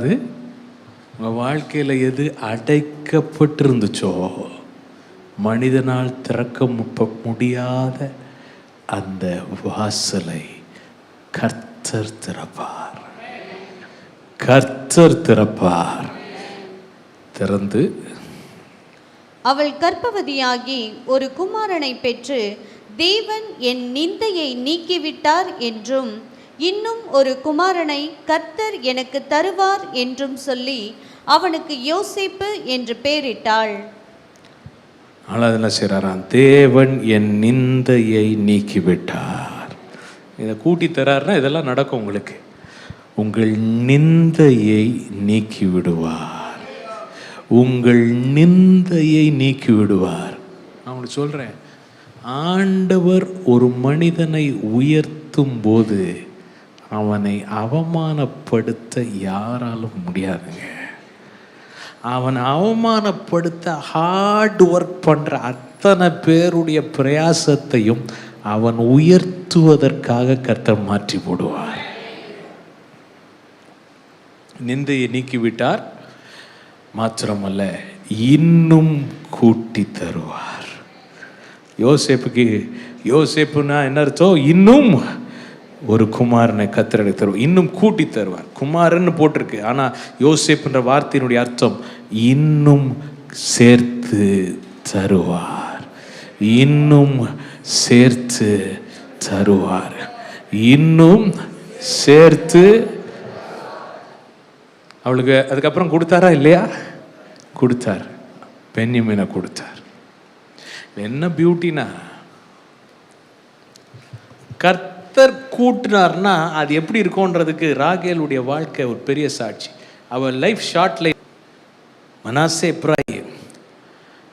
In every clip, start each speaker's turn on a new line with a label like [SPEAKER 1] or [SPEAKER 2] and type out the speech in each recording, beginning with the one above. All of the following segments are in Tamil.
[SPEAKER 1] அது? உங்கள் வாழ்க்கையில் எது அடைக்கப்பட்டிருந்துச்சோ மனிதனால் திறக்க முப்ப- முடியாத அந்த வாசலை கர்த்தர் திறப்பார். கர்த்தர் திறப்பார். திறந்து
[SPEAKER 2] அவள் கர்ப்பவதியாகி ஒரு குமாரனை பெற்று தேவன் என் நிந்தையை நீக்கிவிட்டார் என்றும் இன்னும் ஒரு குமாரனை கர்த்தர் எனக்கு தருவார் என்றும் சொல்லி அவனுக்கு யோசிப்பு என்று பெயரிட்டாள்
[SPEAKER 1] ஆனால் என்ன செய்கிறாராம் தேவன் என் நிந்தையை நீக்கிவிட்டார். இதை கூட்டி தரார்னா இதெல்லாம் நடக்கும் உங்களுக்கு. உங்கள் நிந்தையை நீக்கி விடுவார் உங்கள் நிந்தையை நீக்கி விடுவார் நான் உனக்கு சொல்கிறேன் ஆண்டவர் ஒரு மனிதனை உயர்த்தும் போது அவனை அவமானப்படுத்த யாராலும் முடியாதுங்க. அவன் அவமானப்படுத்த ஹார்ட் ஒர்க் பண்ணுற அத்தனை பேருடைய பிரயாசத்தையும் அவன் உயர்த்துவதற்காக கர்த்தர் மாற்றி போடுவார். நிந்தையை நீக்கிவிட்டார் மாத்திரமல்ல இன்னும் கூட்டி தருவார். யோசேப்புக்கு யோசேப்புனா என்ன அர்த்தம்? இன்னும் ஒரு குமாரனை கத்திரடை தருவார். இன்னும் கூட்டி தருவார். குமாரன்னு போட்டிருக்கு. ஆனால் யோசேப்புன்ற வார்த்தையினுடைய அர்த்தம் இன்னும் சேர்த்து தருவார். இன்னும் சேர்த்து தருவார். இன்னும் சேர்த்து அவளுக்கு அதுக்கப்புறம் கொடுத்தாரா இல்லையா? கொடுத்தார். பெண்ணிமீனை கொடுத்தார். என்ன பியூட்டினா கர்த்தர் கூட்டினார்னா அது எப்படி இருக்கும்ன்றதுக்கு ராகேலுடைய வாழ்க்கை ஒரு பெரிய சாட்சி. அவர் லைஃப் ஷார்ட் லைஃப். மனாசே பிராய்.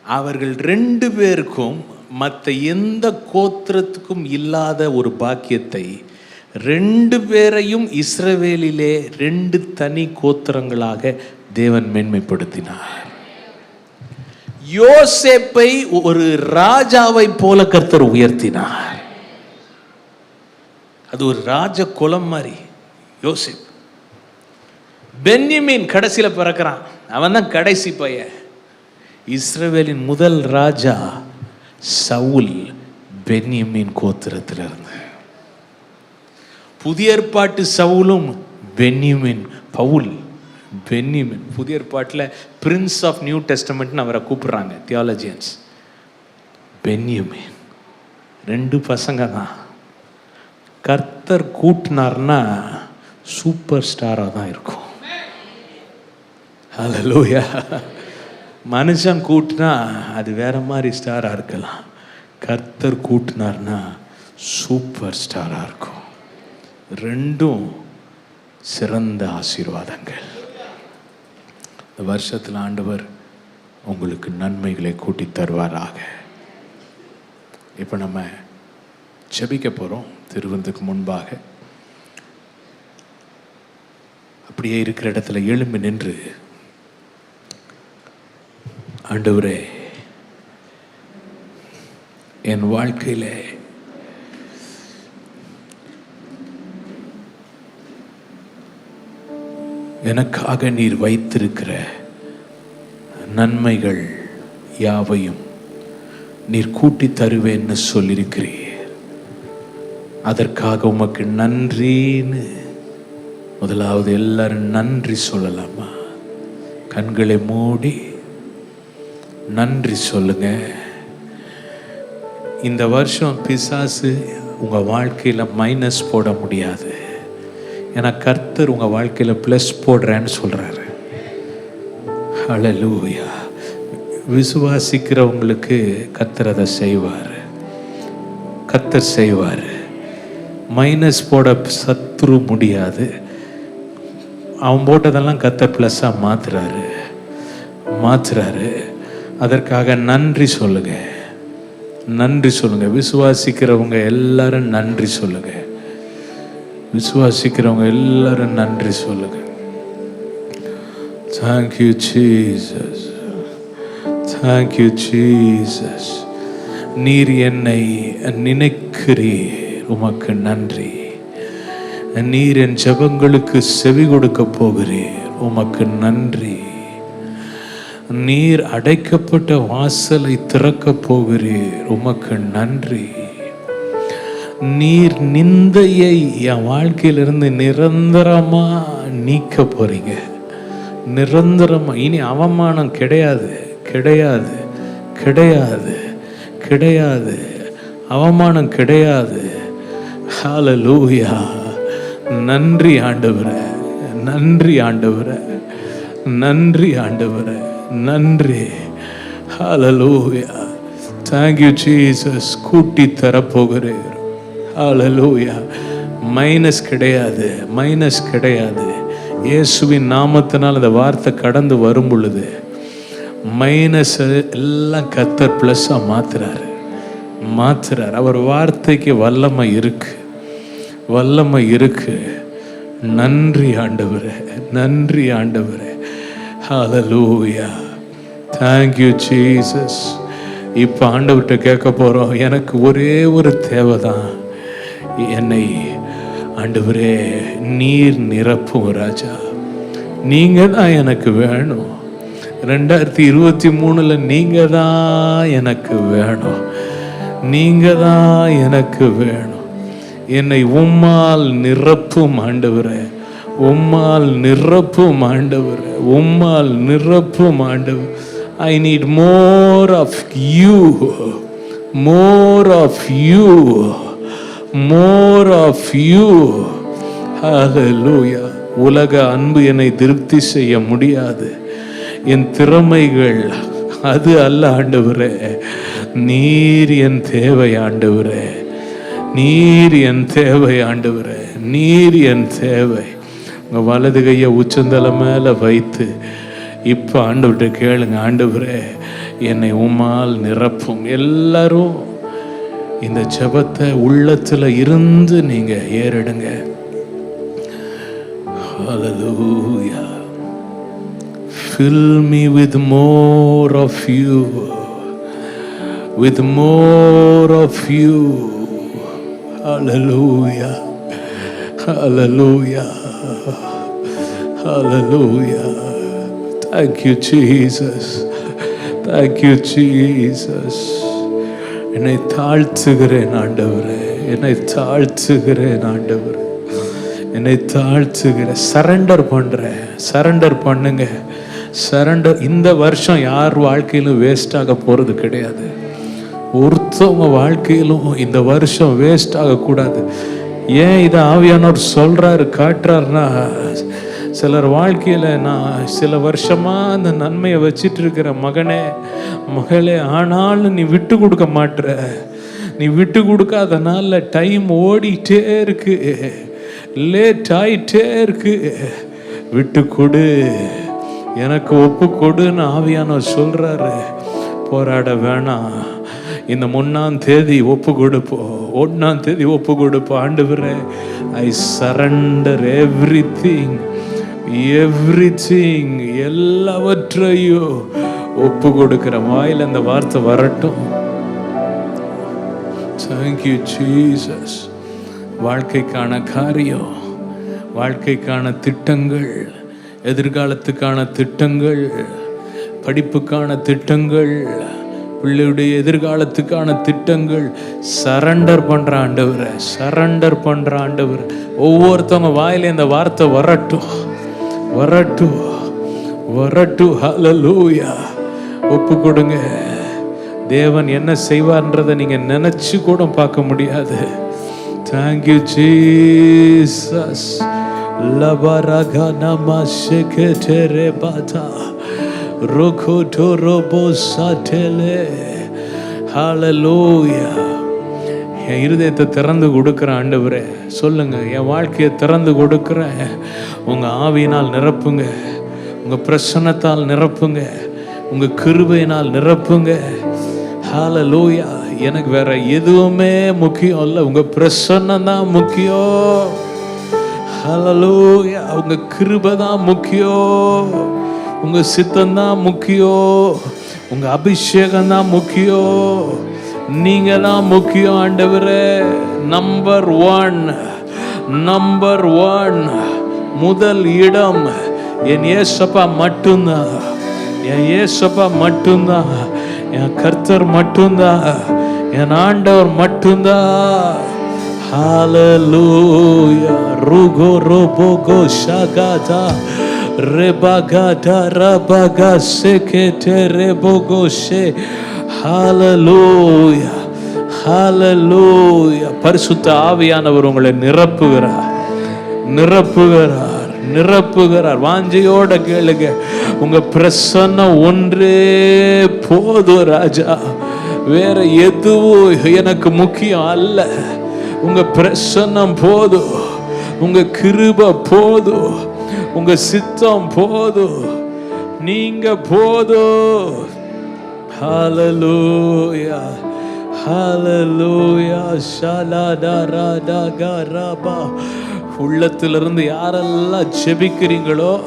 [SPEAKER 1] அவர்கள் ரெண்டு பேருக்கும் மற்ற எந்த கோத்திரத்துக்கும் இல்லாத ஒரு பாக்கியத்தை ரெண்டு பேரையும் இஸ்ரவேலிலே ரெண்டு தனி கோத்திரங்களாக தேவன் மேன்மைப்படுத்தினார். யோசேப்பை ஒரு ராஜாவை போல கர்த்தர் உயர்த்தினார். அது ஒரு ராஜ குலம் மாதிரி. யோசிப். பென்யமீன் கடைசியில் பிறக்கிறான். அவன் தான் கடைசி பையன். இஸ்ரேவேலின் முதல் ராஜா சவுல் பென்யமீன் கோத்திரத்தில் இருந்து புதிய ஏற்பாட்டு சவுலும் பென்யமின் பவுல் பென்யமின். புதிய ஏற்பாட்டில் பிரின்ஸ் ஆஃப் நியூ டெஸ்டமெண்ட்னு அவரை கூப்பிட்றாங்க தியாலஜியன்ஸ் பென்யமின். ரெண்டு பசங்க தான் கர்த்தர் கூட்டினார்னா சூப்பர் ஸ்டாராக தான் இருக்கும். லூயா மனுஷன் கூட்டினா அது வேற மாதிரி ஸ்டாராக இருக்கலாம். கர்த்தர் கூட்டினார்னா சூப்பர் ஸ்டாராக இருக்கும். ரெண்டும் சிறந்த ஆசீர்வாதங்கள். இந்த வருஷத்தில் ஆண்டவர் உங்களுக்கு நன்மைகளை கூட்டி தருவாராக. இப்போ நம்ம ஜபிக்க போகிறோம் திருவந்துக்கு முன்பாக. அப்படியே இருக்கிற இடத்துல எழும்பி நின்று ஆண்டவரே என் வாழ்க்கையில் எனக்காக நீர் வைத்திருக்கிற நன்மைகள் யாவையும் நீர் கூட்டி தருவேன்னு சொல்லியிருக்கிறீர். அதற்காக உமக்கு நன்றின்னு. முதலாவது எல்லாரும் நன்றி சொல்லலாமா? கண்களை மூடி நன்றி சொல்லுங்க. இந்த வருஷம் பிசாசு உங்கள் வாழ்க்கையில் மைனஸ் போட முடியாது. ஏன்னா கர்த்தர் உங்கள் வாழ்க்கையில் ப்ளஸ் போடுறேன்னு சொல்கிறாரு அழலூயா விசுவாசிக்கிறவங்களுக்கு கர்த்தர் அதை செய்வார். கர்த்தர் செய்வார். மைனஸ் போட சத்ரு முடியாது. அவன் போட்டதெல்லாம் கத்த ப்ளஸ்ஸாக மாற்றுறாரு மாற்றுறாரு அதற்காக நன்றி சொல்லுங்க. நன்றி சொல்லுங்க. விசுவாசிக்கிறவங்க எல்லாரும் நன்றி சொல்லுங்க. விசுவாசிக்கிறவங்க எல்லாரும் நன்றி சொல்லுங்க. தேங்க்யூ ஜீசஸ் தேங்க்யூ ஜீசஸ் நீர் என்னை நினைக்கிறீர். உமக்கு நன்றி. நீர் என் ஜபங்களுக்கு செவி கொடுக்க போகிறீர். உமக்கு நன்றி. நீர் அடைக்கப்பட்ட வாசலை திறக்க போகிறீர். உமக்கு நன்றி. நீர் நிந்தையை என் வாழ்க்கையிலிருந்து நிரந்தரமா நீக்க போறீங்க. நிரந்தரமா. இனி அவமானம் கிடையாது. கிடையாது. கிடையாது. கிடையாது. அவமானம் கிடையாது. ஹalleluya. நன்றி ஆண்டவரே நன்றி ஆண்டவரே நன்றி ஆண்டவரே நன்றி. ஹalleluya. தேங்க்யூ ஜீசஸ் கூட்டி தரப்போகிறேன் ஹalleluya. மைனஸ் கிடையாது மைனஸ் கிடையாது. இயேசுவின் நாமத்தினால் அந்த வார்த்தை கடந்து வரும் பொழுது மைனஸ் எல்லாம் கத்தர் ப்ளஸ்ஸாக மாற்றுறாரு மாத்துறாரு. அவர் வார்த்தைக்கு வல்லமை இருக்கு. வல்லமை இருக்கு. நன்றி ஆண்டவரே நன்றி ஆண்டவரே. ஹலலூயா தேங்க்யூ ஜீசஸ் இப்போ ஆண்டவர்கிட்ட கேட்க போகிறோம் எனக்கு ஒரே ஒரு தேவை தான் என்னை ஆண்டவரே நீர் நிரப்பும் ராஜா. நீங்கள் தான் எனக்கு வேணும். ரெண்டாயிரத்தி இருபத்தி மூணில் நீங்கள் தான் எனக்கு வேணும். நீங்கள் தான் எனக்கு வேணும். என்னை உம்மால் நிரப்பும் ஆண்டவரே. உம்மால் நிரப்பும் ஆண்டவரே. உம்மால் நிரப்பும் ஆண்டவர். I need more of you more of you more of you hallelujah உலக அன்பு என்னை திருப்தி செய்ய முடியாது. என் திறமைகள் அது அல்ல ஆண்டவரே. நீர் என் தேவை ஆண்டவரே. நீர் என் தேவை ஆண்டவரே. நீர் என் தேவை. உங்க வலது கையை உச்சந்தலை மேல வைத்து இப்ப ஆண்டவர்கிட்ட கேளுங்க ஆண்டவரே என்னை உமால் நிரப்பும். எல்லாரும் இந்த ஜபத்தை உள்ளத்துல இருந்து நீங்க ஏறிடுங்க. Hallelujah. Fill me with more of you. With more of you. Hallelujah. Hallelujah. Hallelujah. Thank you, Jesus. Thank you, Jesus. என்னை தாழ்த்துகிறேன் ஆண்டவரே என்னை தாழ்த்துகிறேன் ஆண்டவரே என்னை தாழ்த்துகிறேன் சரண்டர் பண்ணுறேன் சரண்டர் பண்ணுங்க சரண்டர் இந்த வருஷம் யார் வாழ்க்கையிலும் வேஸ்ட் போகிறது கிடையாது ஒருத்தவங்க வாழ்க்கையிலும் இந்த வருஷம் வேஸ்ட் ஆகக்கூடாது. ஏன் இதை ஆவியானவர் சொல்கிறாரு காட்டுறாருன்னா சிலர் வாழ்க்கையில் நான் சில வருஷமாக அந்த நன்மையை வச்சிட்டு இருக்கிற மகனே மகளே ஆனாலும் நீ விட்டு கொடுக்க மாட்டுற நீ விட்டு கொடுக்காதனால டைம் ஓடிட்டே இருக்கு. லேட் ஆயிட்டே இருக்கு. விட்டு கொடு. எனக்கு ஒப்பு கொடுன்னு ஆவியானவர் சொல்கிறாரு போராட வேணாம். இந்த முன்னாம் தேதி ஒப்பு கொடுப்போம் ஒன்னாம் தேதி ஒப்பு கொடுப்போம் ஆண்டு I surrender everything everything எல்லாவற்றையும் ஒப்பு கொடுக்கிற வாயில் அந்த வார்த்தை வரட்டும். தேங்க்யூ ஜீசஸ் வாழ்க்கைக்கான காரியம் வாழ்க்கைக்கான திட்டங்கள் எதிர்காலத்துக்கான திட்டங்கள் படிப்புக்கான திட்டங்கள் பிள்ளையுடைய எதிர்காலத்துக்கான திட்டங்கள் சரண்டர் பண்ற ஆண்டவர் சரண்டர் பண்ற ஆண்டவர். ஒவ்வொருத்தவங்க வாயில இந்த வார்த்தை வரட்டும். வரட்டும். வரட்டும். ஹலலூயா ஒப்பு கொடுங்க. தேவன் என்ன செய்வார்ன்றதை நீங்க நினைச்சு கூட பார்க்க முடியாது. தேங்க்யூ ஜீசஸ் நம ஷெகெடெரே பாதா ஹalleluya என் இருதயத்தை திறந்து கொடுக்குற ஆண்டவரே சொல்லுங்க என் வாழ்க்கையை திறந்து கொடுக்குறேன் உங்க ஆவியினால் நிரப்புங்க உங்க பிரசன்னத்தால் நிரப்புங்க உங்க கிருபையினால் நிரப்புங்க. ஹalleluya எனக்கு வேற எதுவுமே முக்கியம் இல்லை உங்க பிரசன்னம் தான் முக்கியம். ஹலலூயா உங்க கிருபை தான் முக்கியம். உங்க சித்தம் தான் முக்கியம் உங்க அபிஷேகம் தான் முக்கியம் நீங்க தான் முக்கியம் ஆண்டவரே. நம்பர் ஒன் நம்பர் ஒன் முதல் இடம் என் ஏசப்பா மட்டும்தான். என் ஏசப்பா மட்டும்தான். என் கர்த்தர் மட்டும்தான். என் ஆண்டவர் மட்டும்தான். ஹalleluya rugo robogo shagata rebagata rabaga sekete rebogo she ஹalleluya பரிசுத்த ஆவியானவர் உங்களை நிரப்புகிறார். நிரப்புகிறார். நிரப்புகிறார். வாஞ்சையோட கேளுங்க. உங்க பிரசன்னம் ஒன்றே போதும் ராஜா. வேற எதுவும் எனக்கு முக்கியம் அல்ல. உங்க பிரசன்னம் போதும். உங்க கிருப போதும். உங்க சித்தம் போதும் நீங்க போதும் ஹalleluya ஹalleluya ஷலடரடகரபா உள்ளத்திலிருந்து யாரெல்லாம் ஜெபிக்கிறீங்களோ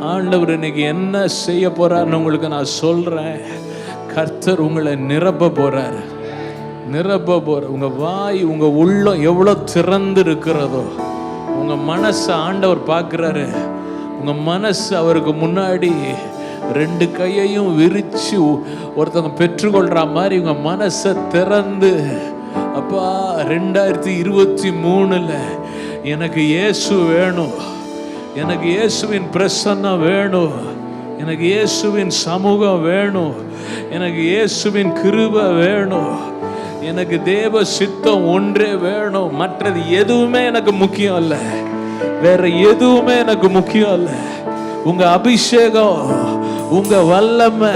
[SPEAKER 1] ஆண்டவர் இன்னைக்கு என்ன செய்ய போறாருன்னு உங்களுக்கு நான் சொல்றேன். கர்த்தர் உங்களை நிரப்ப போறார். நிரப்ப போற உங்க வாய் உங்க உள்ளம் எவ்வளோ திறந்து இருக்கிறதோ உங்க மனசை ஆண்டவர் பார்க்குறாரு. உங்க மனசு அவருக்கு முன்னாடி ரெண்டு கையையும் விரிச்சு ஒருத்தவங்க பெற்றுக்கொள்ற மாதிரி உங்க மனசை திறந்து அப்பா ரெண்டாயிரத்தி இருபத்தி மூணுல எனக்கு இயேசு வேணும். எனக்கு இயேசுவின் பிரசன்னம் வேணும். எனக்கு இயேசுவின் சமூகம் வேணும். எனக்கு இயேசுவின் கிருப வேணும். எனக்கு தேவ சித்தம் ஒன்றே வேணும். மற்றது எதுவுமே எனக்கு முக்கியம் இல்லை. வேற எதுவுமே எனக்கு முக்கியம் இல்லை. உங்க அபிஷேகம் உங்க வல்லமை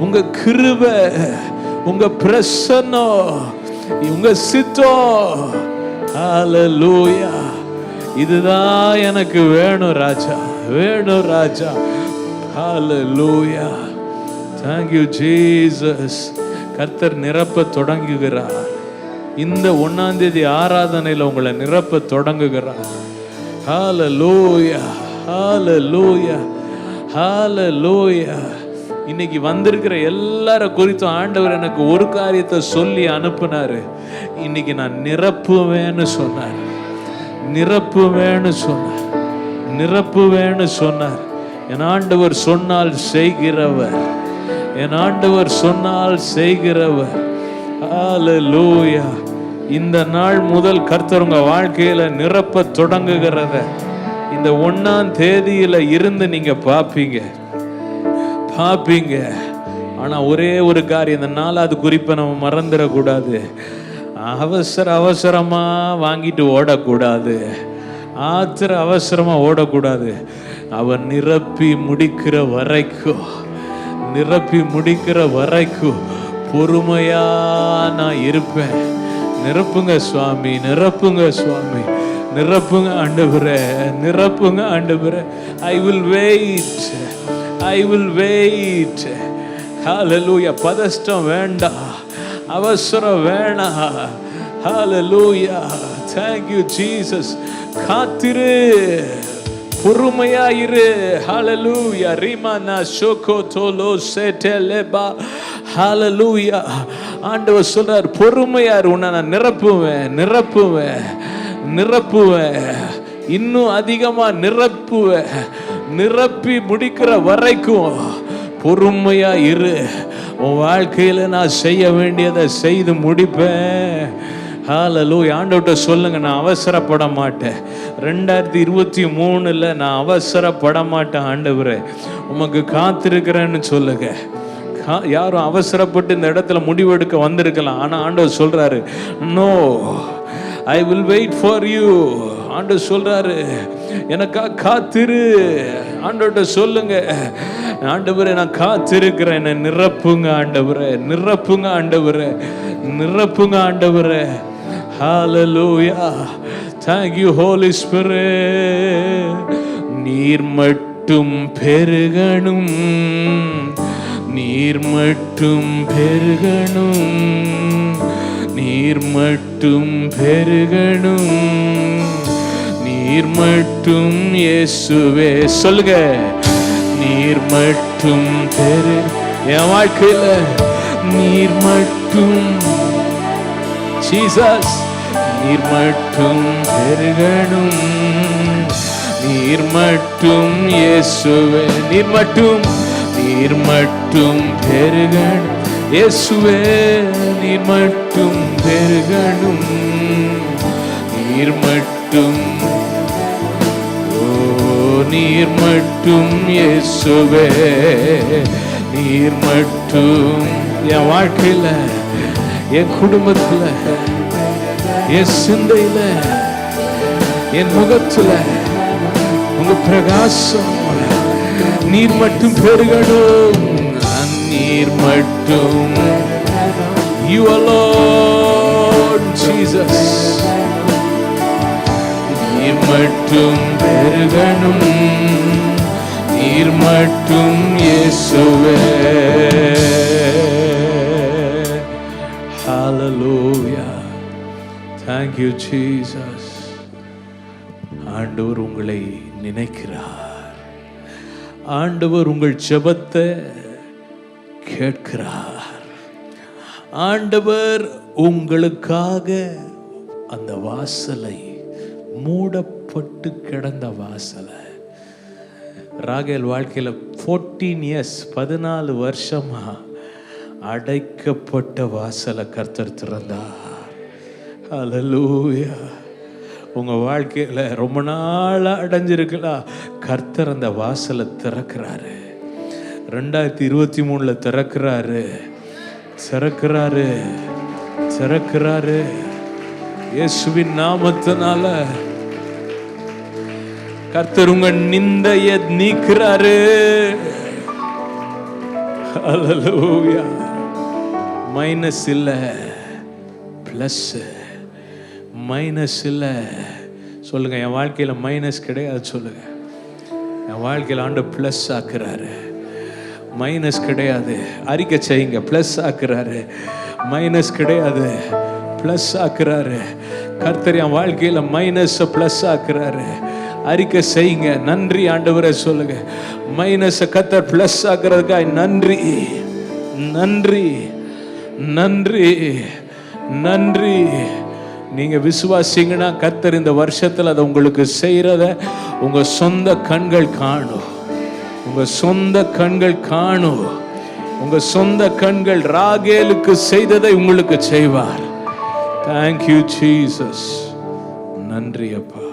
[SPEAKER 1] உங்க கிருப உங்க பிரசன்னம் உங்க சித்தம். ஹalleluya இதுதான் எனக்கு வேணும் ராஜா. வேணும் ராஜா. ஹalleluya thank you ஜீசஸ் கர்த்தர் நிரப்ப தொடங்குகிறார். இந்த ஒன்னாம் தேதி ஆராதனையில் உங்களை நிரப்ப தொடங்குகிறார். லோயா ஹால லோயா இன்னைக்கு வந்திருக்கிற எல்லார குறித்தும் ஆண்டவர் எனக்கு ஒரு காரியத்தை சொல்லி அனுப்புனாரு. இன்னைக்கு நான் நிரப்புவேன்னு சொன்னார். நிரப்புவேன்னு சொன்னார். நிரப்புவேன்னு சொன்னார். என் ஆண்டவர் சொன்னால் செய்கிறவர். என் ஆண்டவர் சொன்னால் செய்கிறவர். லூயா இந்த நாள் முதல் கர்த்தர் உங்க வாழ்க்கையில நிரப்ப தொடங்குகிறத. இந்த ஒன்னாம் தேதியில இருந்து நீங்க பார்ப்பீங்க பார்ப்பீங்க ஆனா ஒரே ஒரு காரியம் இந்த நாலாவது குறிப்பை நம்ம மறந்துடக்கூடாது. அவசர அவசரமா வாங்கிட்டு ஓடக்கூடாது. ஆத்திர அவசரமா ஓடக்கூடாது. அவர் நிரப்பி முடிக்கிற வரைக்கும். நிரப்பி முடிக்கிற வரைக்கும் பொறுமையா நான் இருப்பேன். நிரப்புங்க சுவாமி நிரப்புங்க சுவாமி. நிரப்புங்க ஆண்டவரே நிரப்புங்க ஆண்டவரே. I will wait I will wait hallelujah பதஷ்டம் வேண்டாம் அவசரம் வேணாம் ஹாலலூயா தேங்க்யூ ஜீசஸ் காத்திரு. காத்திரு பொறுமையாயிரு. ஹalleluya ரிமானா ஷோகோ தோலோ செட்டலெபா ஹalleluya ஆண்டவர் சொல்றார் பொறுமையாரு உன்னை நான் நிரப்புவேன் நிரப்புவேன் நிரப்புவேன். இன்னும் அதிகமா நிரப்புவேன். நிரப்பி முடிக்கிற வரைக்கும் பொறுமையா இரு உன் வாழ்க்கையில நான் செய்ய வேண்டியதை செய்து முடிப்பேன். ஹalleluya ஆண்டவட்ட சொல்லுங்க நான் அவசரப்பட மாட்டேன். ரெண்டாயிரத்தி இருபத்தி மூணுல நான் அவசரப்பட மாட்டேன் ஆண்டவரே. உமக்கு காத்திருக்கிறேன்னு சொல்லுங்க. கா- யாரும் அவசரப்பட்டு இந்த இடத்துல முடிவெடுக்க வந்திருக்கலாம். ஆனா ஆண்டவர் சொல்றாரு no I will wait for you ஆண்டவர் சொல்றாரு எனக்கா காத்திரு. ஆண்டவர்கிட்ட சொல்லுங்க ஆண்டவரே நான் காத்திருக்கிறேன். என்னை நிரப்புங்க ஆண்டவரே. நிரப்புங்க ஆண்டவரே. நிரப்புங்க ஆண்டவரே. ஹalleluya தேங்க்யூ ஹோலி holy நீர் மட்டும் பெருகணும். நீர் மட்டும் பெருகணும். நீர் மட்டும் பெருகணும். நீர் மட்டும் இயேசுவே. சொல்லுங்க. நீர் மட்டும் பெரு என் வாழ்க்கையில் நீர் மட்டும் ஜீசஸ் நீர் மட்டும் பெருகணும். நீர் மட்டும் இயேசுவே நீர் மட்டும் நீர் மட்டும் பெருகணும். இயேசுவே நீர் மட்டும் பெருகணும். நீர் மட்டும் ஓ நீர் மட்டும் இயேசுவே. நீர் மட்டும் என் வாழ்க்கையில் என் குடும்பத்துல என் சிந்தையில என் முகத்துல உங்க பிரகாசம் நீர் மட்டும் பெருகணும். நீர் மட்டும். You alone Jesus. நீர் மட்டும் பெருகணும். நீர் மட்டும் இயேசுவே. Hallelujah. தேங்க்யூ ஜீசஸ் ஆண்டவர் உங்களை நினைக்கிறார். ஆண்டவர் உங்கள் ஜெபத்தை கேட்கிறார். ஆண்டவர் உங்களுக்காக அந்த வாசலை மூடப்பட்டு கிடந்த வாசலை. ராகேல் வாழ்க்கையில் ஃபோர்டீன் இயர்ஸ் பதினாலு வருஷமா அடைக்கப்பட்ட வாசலை கர்த்தர் திறந்தார். அலலூயா உங்கள் வாழ்க்கையில் ரொம்ப நாளாக அடைஞ்சிருக்கலாம் கர்த்தர் அந்த வாசலை திறக்கிறாரு. ரெண்டாயிரத்தி இருபத்தி மூணில் திறக்கிறாரு. திறக்கிறாரு. திறக்கிறாரு. இயேசுவின் நாமத்தினால கர்த்தர் உங்க நிந்தைய நீக்கிறாரு. அலலூயா மைனஸ் இல்லை ப்ளஸ்ஸு மைனஸ் இல்லை. சொல்லுங்க என் வாழ்க்கையில் மைனஸ் கிடையாது சொல்லுங்க. என் வாழ்க்கையில் ஆண்டு ப்ளஸ் ஆக்குறாரு. மைனஸ் கிடையாது. அறிக்கை செய்யுங்க ப்ளஸ் ஆக்குறாரு. மைனஸ் கிடையாது. ப்ளஸ் ஆக்குறாரு. கர்த்தர் என் வாழ்க்கையில் மைனஸை ப்ளஸ் ஆக்குறாரு. அறிக்கை செய்யுங்க நன்றி ஆண்டவரை சொல்லுங்க. மைனஸை கர்த்தர் ப்ளஸ் ஆக்குறதுக்காக நன்றி. நன்றி. நன்றி நன்றி. நீங்க விசுவாசிங்கன்னா கத்தர் இந்த வருஷத்துல அதை உங்களுக்கு செய்யறத உங்க சொந்த கண்கள் காணும். உங்க சொந்த கண்கள் காணும். உங்க சொந்த கண்கள் ராகேலுக்கு செய்ததை உங்களுக்கு செய்வார். தேங்க்யூ ஜீசஸ் நன்றி அப்பா.